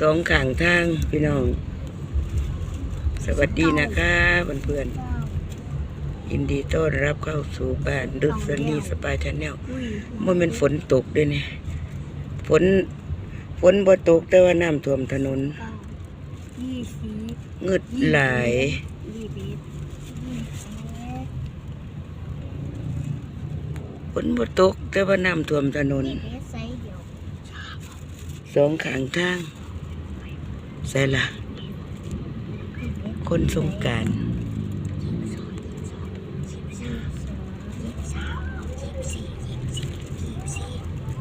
สองข้างทางพี่น้อง สวัสดีนะคะเพื่อนๆยินดีต้อนรับเข้าสู่บ้านดุษณีสปายชาแนลอุ้ยมันเป็นฝนตกด้วยเนี่ยฝนฝนบ่ตกแต่ว่าน้ำท่วมถนนเก้ายี่สิบเงืดหลายยี่สิบยี่สิบเอ็ดฝนบ่ตกแต่ว่าน้ำท่วมถนนยี่สิบเอ็ดไซส์เดียวสองข้างทาง ใส่ละคนสงการ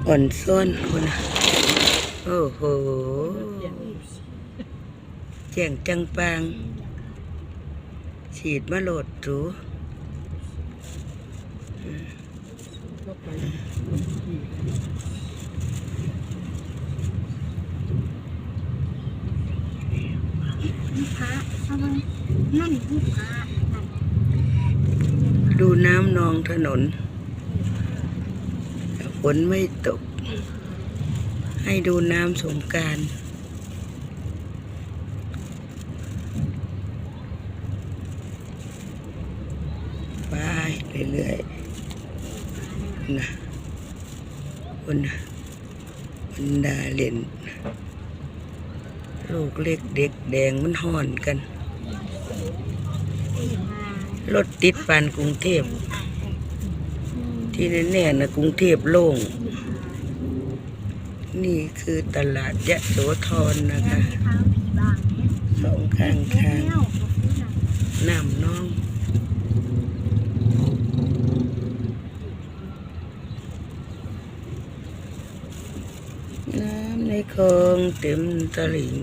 อ่อนซ้อนคนนะโอ้โหแจ้งจังปาง ฉีดมาโหลดถู ยี่พระทำไมนั่นยี่พระนั่น ดูน้ำนองถนน ฝนไม่ตก ให้ดูน้ำสงการไปเรื่อยๆนะคนบรรดาเล่นลูกเล็กเด็กแดงมันห่อนกัน รถติดปานกรุงเทพ ที่แน่ๆนะกรุงเทพโล่ง นี่คือตลาดยะโสธรนะคะสองข้างทางน้ำน้อง น้ำในคลองเต็มตลิ่ง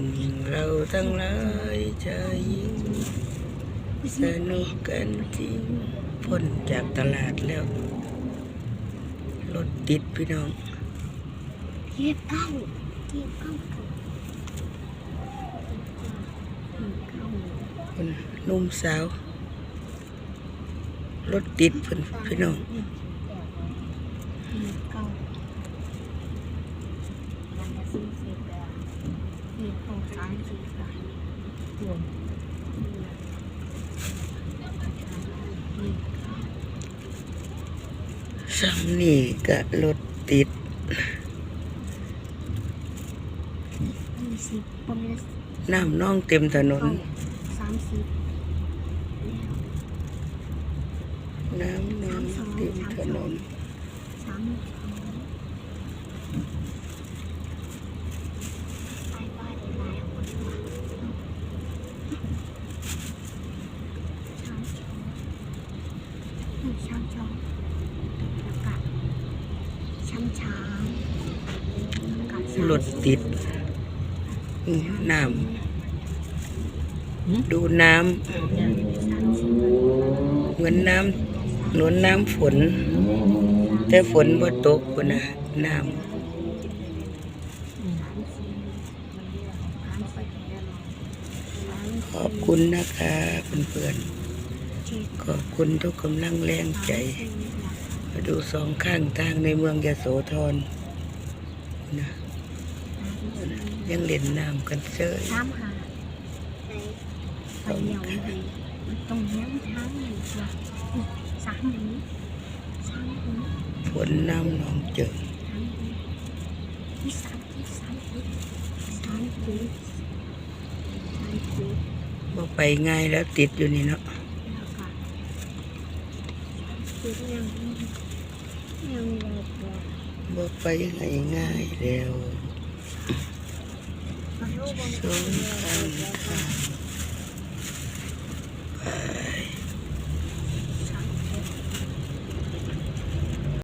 เราทั้งหลายใจยิ่ง สนุกกันจริงพ้นจากตลาดแล้ว รถติดพี่น้องเทียบเก้าเทียบเก้าถูกเก้าคนนุ่มสาว รถติดเพิ่นพี่น้องเก้าวันละสี่สิบแล้วมีโครงสามสิบแล้วรวม ซ้ำนี่ก็รถติดยี่สิบประมาณน้ำน้องเต็มถนนสามสิบน้ำน้องเต็มถนนสามสองไปบ้านหลายคนว่ะสามสองหนึ่งสามสองแล้วก็ ช้ำช้างแล้วก็สามรถติดนี่น้ำดูน้ำสามสิบเหมือนน้ำเหมือนน้ำฝน แต่ฝนบ่ตกคนนะน้สามสิบสามสิบสามำขอบคุณนะคะเพื่อนเจ็ดๆขอบคุณทุกกำลังแรงใจ มาดูสองข้างทางในเมืองยโสธรนะยังเล่นน้ำกันเซยสามหาในไปเหนียวไปตรงนี้ทางหนึ่งตัวสามนี้สามนี้ฝนน้ำหนองเจอสามนี้ที่สามที่สามที่สามที่สามที่บ่ไปง่ายแล้วติดอยู่นี่เนาะ แล้วก็ที่ยังยังเล็กเลย บ่ไปง่ายง่ายๆแล้วมันรูปมันสองข้างทาง